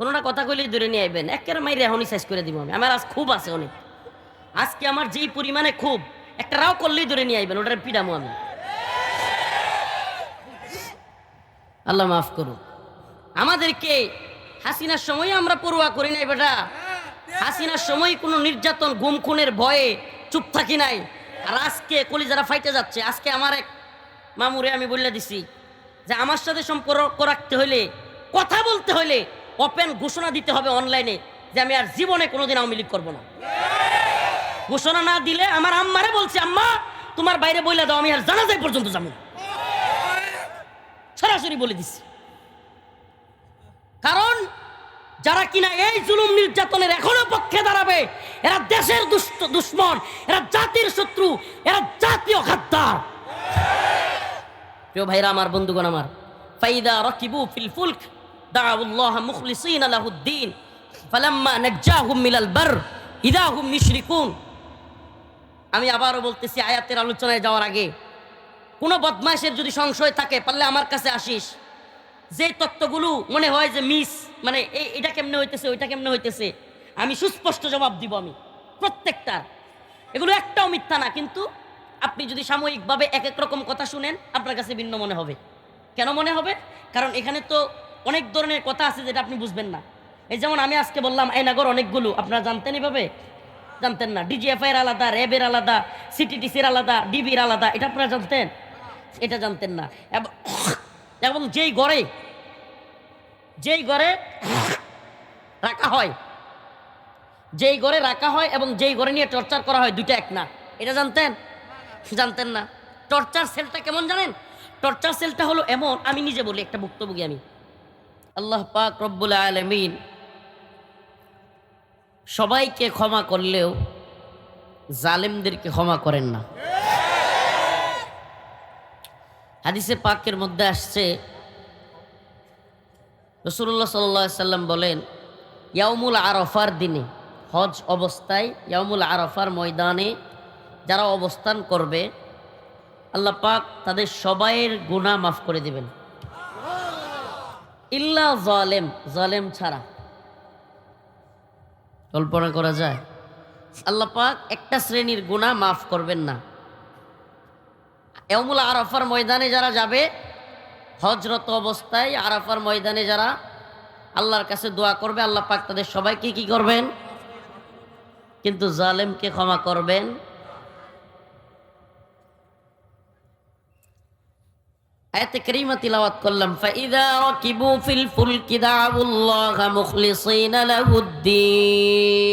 কোনোটা কথা কইলেই ধরে নিয়ে আইবেন। একের মাইরে এখনই শেষ করে দিব আমি। আমার আজ খুব আছে অনেক। আজকে আমার যেই পরিমাণে খুব, একটা রাও করলেই ধরে নিয়ে আইবেন, ওটার পিডামো আমি। আল্লাহ মাফ করুন আমাদেরকে হাসিনার সময় আমরা পড়ুয়া করি নাই বেটা। হাসিনার সময় কোনো নির্যাতন গুম খুনের ভয়ে চুপ থাকি নাই। আর আজকে কলিজারা ফাইটে যাচ্ছে। আজকে আমার এক মামুরে আমি বলে দিছি যে, আমার সাথে সম্পর্ক রাখতে হলে কথা বলতে হলে ওপেন ঘোষণা দিতে হবে অনলাইনে যে আমি আর জীবনে কোনোদিন আওয়ামী লীগ করব না। ঘোষণা না দিলে আমার আম্মারে বলছে, আম্মা, তোমার বাইরে বইলা দাও, আমি আর জানাজাই পর্যন্ত যাব সরাসরি বলে দিচ্ছি কারণ যারা কিনা এই জুলুম নির্যাতনের এখনও পক্ষে দাঁড়াবে, এরা দেশের দুশ্মন, এরা জাতির শত্রু, এরা জাতীয় খাদ্দার। প্রিয় ভাইরা, আমার বন্ধুগণ আমার, ফাইদা রকিবু ফিল ফুলক দাউল্লাহ মুখলিসিন আলাহুদ্দিন, ফালাম্মা নাজ্জাহুম মিনাল বার ইদা হুম ইউশরিকুন আমি আবারও বলতেছি, আয়াতের আলোচনায় যাওয়ার আগে, কোনো বদমাশের যদি সংশয় থাকে, পারলে আমার কাছে আসিস। যে তত্ত্বগুলো মনে হয় যে মিস মানে এটা কেমনে হইতেছে, ওইটা কেমনে হইতেছে, আমি সুস্পষ্ট জবাব দিব আমি, প্রত্যেকটার। এগুলো একটাও মিথ্যা না, কিন্তু আপনি যদি সাময়িকভাবে এক এক রকম কথা শুনেন, আপনার কাছে ভিন্ন মনে হবে। কেন মনে হবে? কারণ এখানে তো অনেক ধরনের কথা আছে যেটা আপনি বুঝবেন না। এই যেমন আমি আজকে বললাম আইনাগর অনেকগুলো, আপনারা জানতেন এভাবে? জানতেন না। ডিজিএফআই এর আলাদা, র্যাবের আলাদা, সিটিটিসির আলাদা, ডিবির আলাদা, এটা আপনারা জানতেন? এটা জানতেন না। এবং- যেই গড়ে যেই গড়ে রাখা হয়, যেই গড়ে রাখা হয় এবং যেই গড়ে নিয়ে টর্চার করা হয়, দুইটা এক না। এটা জানতেন? জানতেন না। টর্চার সেলটা কেমন জানেন? টর্চার সেলটা হলো এমন, আমি নিজে বলি একটা ভুক্তভোগী আমি। আল্লাহ পাক রব্বুল আলমিন সবাইকে ক্ষমা করলেও জালেমদেরকে ক্ষমা করেন না। হাদিসে পাকের মধ্যে আসছে রসুল্লাহ সাল্লাহ সাল্লাম বলেন ইয়ামুল আরফার দিনে, হজ অবস্থায় ইয়ামুল আরফার ময়দানে যারা অবস্থান করবে, আল্লাহ পাক তাদের সবাইয়ের গুনাহ মাফ করে দিবেন। ইল্লা জালেম জালেম ছাড়া। কল্পনা করা যায়, আল্লাহ পাক একটা শ্রেণির গুনাহ মাফ করবেন না। এমুল আরাফার ময়দানে যারা যাবে হজরত অবস্থায় আরাফার ময়দানে যারা আল্লাহর কাছে দোয়া করবে, আল্লাহ পাক তাদের সবাইকে কি করবেন? কিন্তু জালেমকে ক্ষমা করবেন। আয়াতে করিমা তিলাওয়াত করলাম ফাইদা রাকিবু ফিল ফুলকি দাউল্লাহ মুখলিসিনা লাহুদ্দিন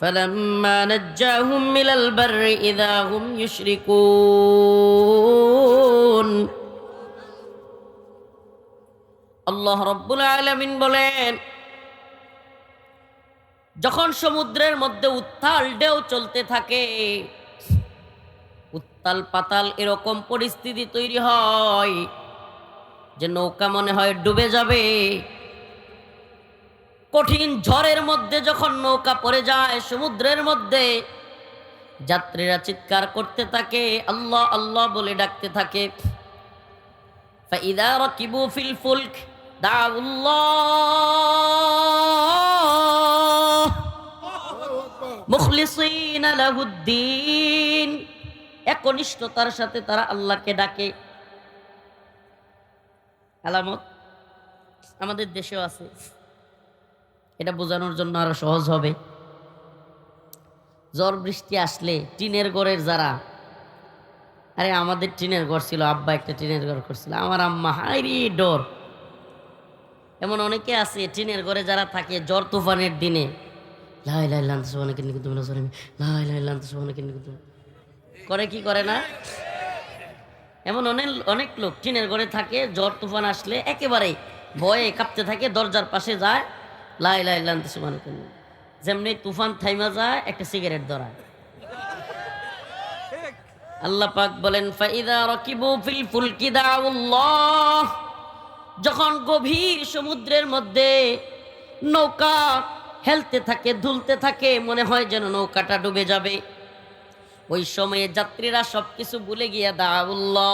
فلما نجاهم من البر إذا هم يشركون আল্লাহ রব্বুল আলমিন বলেন যখন সমুদ্রের মধ্যে উত্তাল ঢেউ চলতে থাকে উত্তাল পাতাল এরকম পরিস্থিতি তৈরি হয় যে নৌকা মনে হয় ডুবে যাবে কঠিন ঝড়ের মধ্যে যখন নৌকা পড়ে যায় সমুদ্রের মধ্যে যাত্রীরা চিৎকার করতে থাকে আল্লাহ আল্লাহ বলে ডাকতে থাকে فإذا ركبوا في الفلك دعوا الله একনিষ্ঠতার সাথে তারা আল্লাহকে ডাকে। আলামত? আমাদের দেশেও আছে। এটা বোঝানোর জন্য আরও সহজ হবে। ঝড় বৃষ্টি আসলে টিনের ঘরের যারা, আরে আমাদের টিনের ঘর ছিল, আব্বা একটা টিনের ঘর করছিল। আমার আম্মা হাইরি ডর। এমন অনেকে আছে, টিনের ঘরে যারা থাকে, জ্বর তুফানের দিনে। লাই লাই লান্ত কিন্তু লাই লাই করে কি করে না? এমন অনেক অনেক লোক টিনের ঘরে থাকে, জ্বর তুফান আসলে একেবারেই ভয়ে কাঁপতে থাকে, দরজার পাশে যায় লাই লাই লান্ত কিনে যেমনি তুফান থাইমা যায়, একটা সিগারেট ধরায়। আল্লাহ পাক বলেন, ফাইদা রকিবু ফিল ফুলকি দাউল্লাহ। যখন গভীর সমুদ্রের মধ্যে নৌকা হেলতে থাকে ধুলতে থাকে, মনে হয় যেন নৌকাটা ডুবে যাবে। ওই সময়ে যাত্রীরা সবকিছু ভুলে গিয়ে দাউল্লাহ,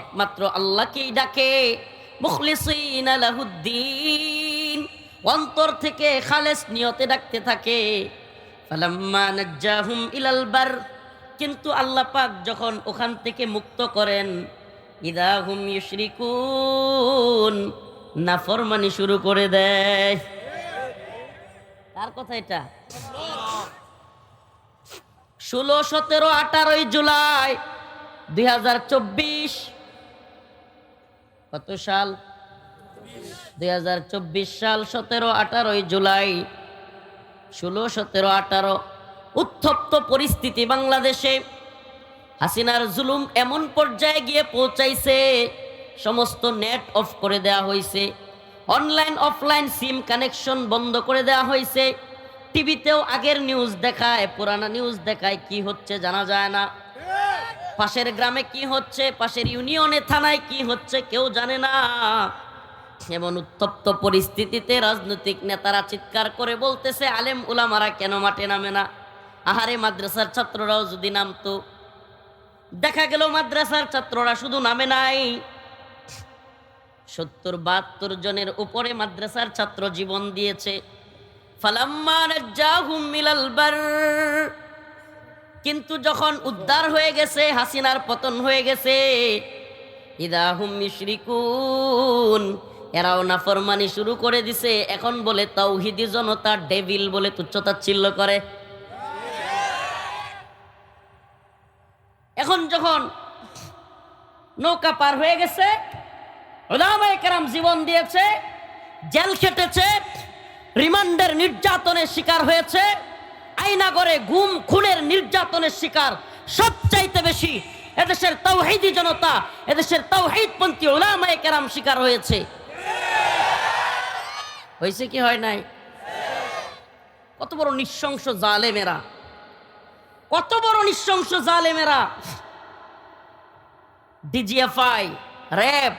একমাত্র আল্লাহকেই ডাকে, মুখলিসিনা লাহুদ্দিন অন্তর থেকে খালেস নিয়তে ডাকতে থাকে। ফালাম্মা নাজ্জাহুম ইলাল বার, কিন্তু আল্লাহ পাক যখন ওখান থেকে মুক্ত করেন ইদাহুম ইউশরিকুন নাফরমানি শুরু করে দেয়। কার কথা এটা? ষোলো, সতেরো, আঠারোই জুলাই দুই হাজার চব্বিশ। কত সাল? দুই হাজার চব্বিশ সাল, সতেরো, আঠারোই জুলাই। ষোলো, সতেরো, আঠারো। উত্তপ্ত পরিস্থিতি বাংলাদেশে। হাসিনার জুলুম এমন পর্যায়ে গিয়ে পৌঁছাইছে। সমস্ত নেট অফ করে দেওয়া হয়েছে অনলাইন, অফলাইন সিম কানেকশন বন্ধ করে দেওয়া হয়েছে টিভিতেও আগের নিউজ দেখায়, পুরানা নিউজ দেখায়, কি হচ্ছে জানা যায় না। পাশের গ্রামে কি হচ্ছে, পাশের ইউনিয়নে, থানায় কি হচ্ছে কেউ জানে না। এমন উত্তপ্ত পরিস্থিতিতে রাজনৈতিক নেতারা চিৎকার করে বলতেছে, আলেম উলামারা কেন মাঠে নামে না? আহারে মাদ্রাসার ছাত্ররাও যদি নামতো। দেখা গেল মাদ্রাসার ছাত্ররা শুধু নামে নাই। সত্তর, বাহাত্তর জনের উপরে মাদ্রাসার ছাত্র জীবন দিয়েছে। কিন্তু যখন উদ্ধার হয়ে গেছে, হাসিনার পতন হয়ে গেছে ইদাহুম মিশরিকুন এরাও নাফরমানি শুরু করে দিছে। এখন বলে তাওহিদি জনতা ডেভিল বলে তুচ্ছতাচ্ছিল্য করে। এখন যখন নৌকা পার হয়ে গেছে জীবন দিয়েছে, জেল খেটেছে, রিমান্ডের নির্যাতনের শিকার হয়েছে, আইনাগরে গুম, খুনের নির্যাতনের শিকার সবচাইতে বেশি এদেশের তাওহিদি জনতা, এদেশের তাওহিদপন্থী ওলামায়ে কেরাম শিকার হয়েছে। হয়েছে কি হয় নাই? কত বড় নৃশংস জালেমেরা, কত বড় নৃশংস জালেমেরা। ডিজিএফআই, র্যাব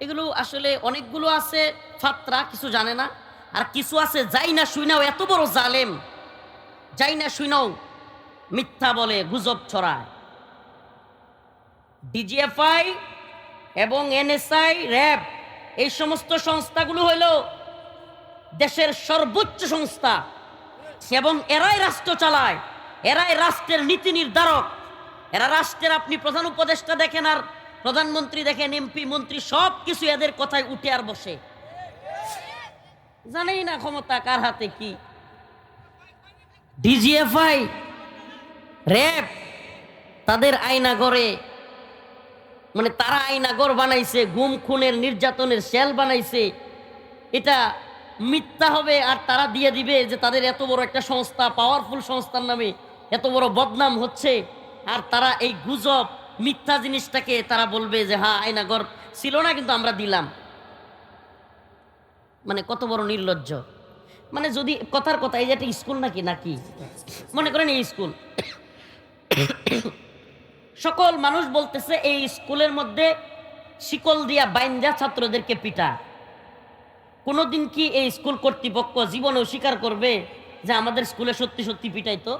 এগুলো আসলে অনেকগুলো আছে, ফাত্রা, কিছু জানে না। আর কিছু আছে, যাই না শুইনাও এত বড় জালেম। যাই না শুইনাও মিথ্যা বলে, গুজব ছড়ায়। ডিজিএফআই এবং এনএসআই, র্যাব, এই সমস্ত সংস্থাগুলো হইল দেশের সর্বোচ্চ সংস্থা। এবং এরাই রাষ্ট্র চালায়, এরাই রাষ্ট্রের নীতি নির্ধারক। এরা রাষ্ট্রের আপনি প্রধান উপদেষ্টা দেখেন আর প্রধানমন্ত্রী দেখেন এমপি, মন্ত্রী সব কিছু এদের কথায় উঠে আর বসে। জানেই না ক্ষমতা কার হাতে কি। ডিজিএফআই, র্যাব, তাদের আয়নাগরে মানে তারা আয়নাগর বানাইছে, গুম, খুনের, নির্যাতনের সেল বানাইছে। এটা মিথ্যা হবে আর তারা দিয়ে দিবে যে তাদের এত বড় একটা সংস্থা পাওয়ারফুল সংস্থার নামে এত বড় বদনাম হচ্ছে। আর তারা এই গুজব মিথ্যা জিনিসটাকে তারা বলবে যে হ্যাঁ আয়নাগর ছিল না, কিন্তু আমরা দিলাম। মানে কত বড় নির্লজ্জ। মানে যদি কথার কথা, এই যে একটা স্কুল নাকি নাকি? মনে করেন এই স্কুল। সকল মানুষ বলতেছে, এই স্কুলের মধ্যে শিকল দিয়া বাইন্দা ছাত্রদেরকে পিটা। কোনোদিন কি এই স্কুল কর্তৃপক্ষ জীবনেও স্বীকার করবে যে আমাদের স্কুলে সত্যি সত্যি পিটাইতো?